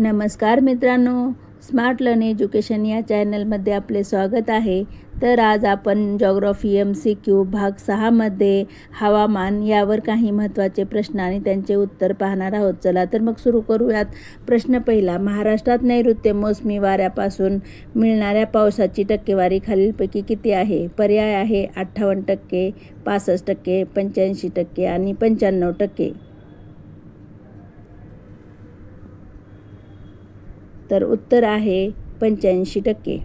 नमस्कार मित्रांनो smart learn education या चॅनलमध्ये आपले स्वागत आहे. तर आज आपण जॉग्रॉफी एम सी क्यू भाग सहामध्ये हवामान यावर काही महत्त्वाचे प्रश्न आणि त्यांचे उत्तर पाहणार आहोत. चला तर मग सुरू करूयात. प्रश्न पहिला महाराष्ट्रात नैऋत्य मोसमी वाऱ्यापासून मिळणाऱ्या पावसाची टक्केवारी खालीलपैकी किती आहे? पर्याय आहे अठ्ठावन्न टक्के पासष्ट टक्के पंच्याऐंशी टक्के आणि पंच्याण्णव टक्के. तर उत्तर आहे पंच्याऐंशी टक्के.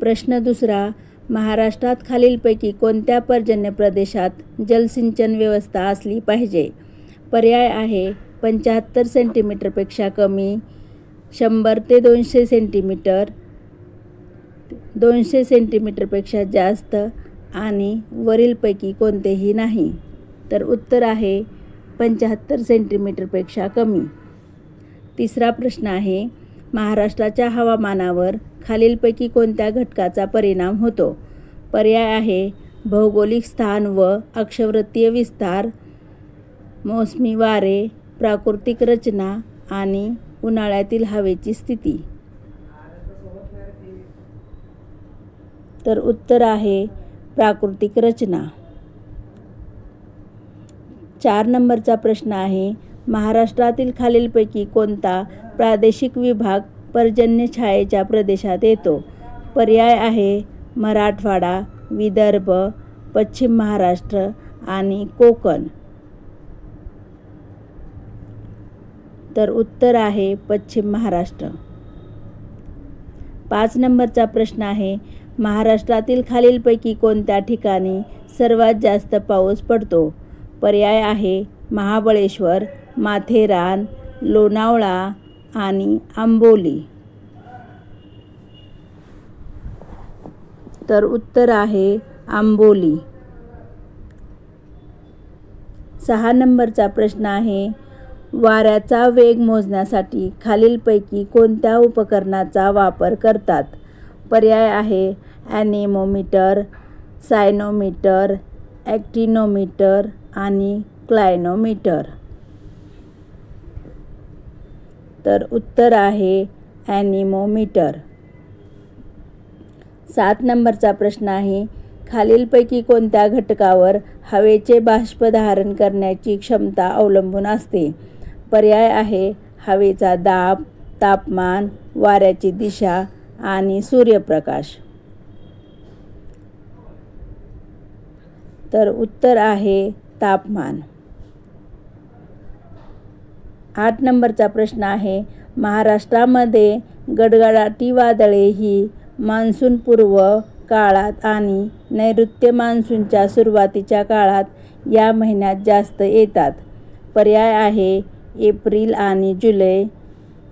प्रश्न दुसरा महाराष्ट्रात खालीलपैकी कोणत्या पर्जन्य प्रदेशात जलसिंचन व्यवस्था असली पाहिजे? पर्याय आहे पंच्याहत्तर सेंटीमीटरपेक्षा कमी शंभर ते दोनशे सेंटीमीटर दोनशे सेंटीमीटरपेक्षा जास्त आणि वरीलपैकी कोणतेही नाही. तर उत्तर आहे पंच्याहत्तर सेंटीमीटरपेक्षा कमी. तिसरा प्रश्न आहे महाराष्ट्राच्या हवामानावर खालीलपैकी कोणत्या घटकाचा परिणाम होतो? पर्याय आहे भौगोलिक स्थान व अक्षवृत्तीय विस्तार मोसमी वारे प्राकृतिक रचना आणि उन्हाळ्यातील हवेची स्थिती. तर उत्तर आहे प्राकृतिक रचना. चार नंबरचा प्रश्न आहे महाराष्ट्रातील खालीलपैकी कोणता प्रादेशिक विभाग पर्जन्य छायेच्या प्रदेशात येतो? पर्याय आहे मराठवाडा विदर्भ पश्चिम महाराष्ट्र आणि कोकण. तर उत्तर आहे पश्चिम महाराष्ट्र. पाच नंबरचा प्रश्न आहे महाराष्ट्रातील खालीलपैकी कोणत्या ठिकाणी सर्वात जास्त पाऊस पडतो? पर्याय आहे महाबळेश्वर माथेरान लोणावळा आणि आंबोली. तर उत्तर आहे आंबोली. सहा नंबरचा प्रश्न आहे वाऱ्याचा वेग मोजण्यासाठी खालीलपैकी कोणत्या उपकरणाचा वापर करतात? पर्याय आहे ॲनेमोमीटर सायनोमीटर ॲक्टिनोमीटर आणि क्लायनोमीटर. तर उत्तर आहे ॲनिमोमीटर. सात नंबरचा प्रश्न आहे खालीलपैकी कोणत्या घटकावर हवेचे बाष्प धारण करण्याची क्षमता अवलंबून असते? पर्याय आहे हवेचा दाब तापमान वाऱ्याची दिशा आणि सूर्यप्रकाश. तर उत्तर आहे तापमान. आठ नंबरचा प्रश्न आहे. महाराष्ट्रामध्ये गडगडाटी वादळे ही मान्सूनपूर्व काळात आणि नैऋत्य मान्सूनच्या सुरुवातीच्या काळात या महिन्यात जास्त येतात. पर्याय आहे एप्रिल आणि जुलै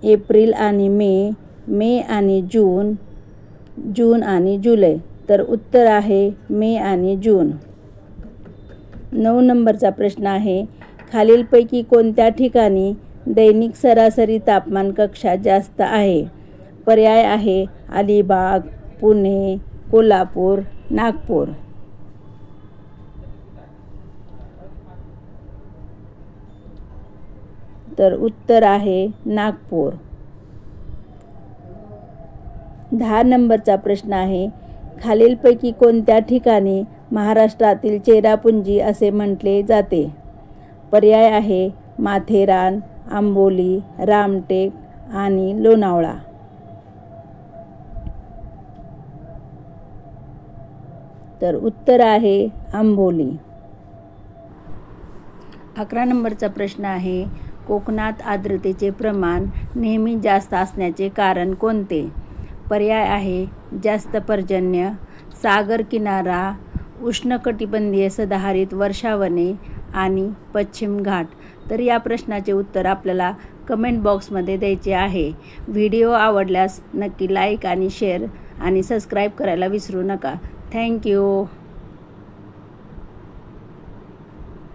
एप्रिल आणि मे मे आणि जून जून आणि जुलै. तर उत्तर आहे मे आणि जून. नऊ नंबरचा प्रश्न आहे खालीलपैकी कोणत्या ठिकाणी दैनिक सरासरी तापमान कक्षा जास्त आहे. पर्याय आहे अलिबाग पुणे कोल्हापूर नागपूर. तर उत्तर आहे नागपूर. दहा नंबरचा प्रश्न आहे खालीलपैकी कोणत्या ठिकाणी महाराष्ट्रातील चेरापुंजी असे म्हटले जाते? पर्याय आहे माथेरान आंबोली रामटेक आणि लोणावळा. तर उत्तर आहे आंबोली. अकरा नंबरचा प्रश्न आहे कोकणात आर्द्रतेचे प्रमाण नेहमी जास्त असण्याचे कारण कोणते? पर्याय आहे जास्त पर्जन्य सागर किनारा उष्णकटिबंधीय सदाहरित वर्षावने आणि पश्चिम घाट. तर या प्रश्नाचे उत्तर आपल्याला कमेंट बॉक्समध्ये द्यायचे आहे. व्हिडिओ आवडल्यास नक्की लाईक आणि शेअर आणि सबस्क्राईब करायला विसरू नका. थँक्यू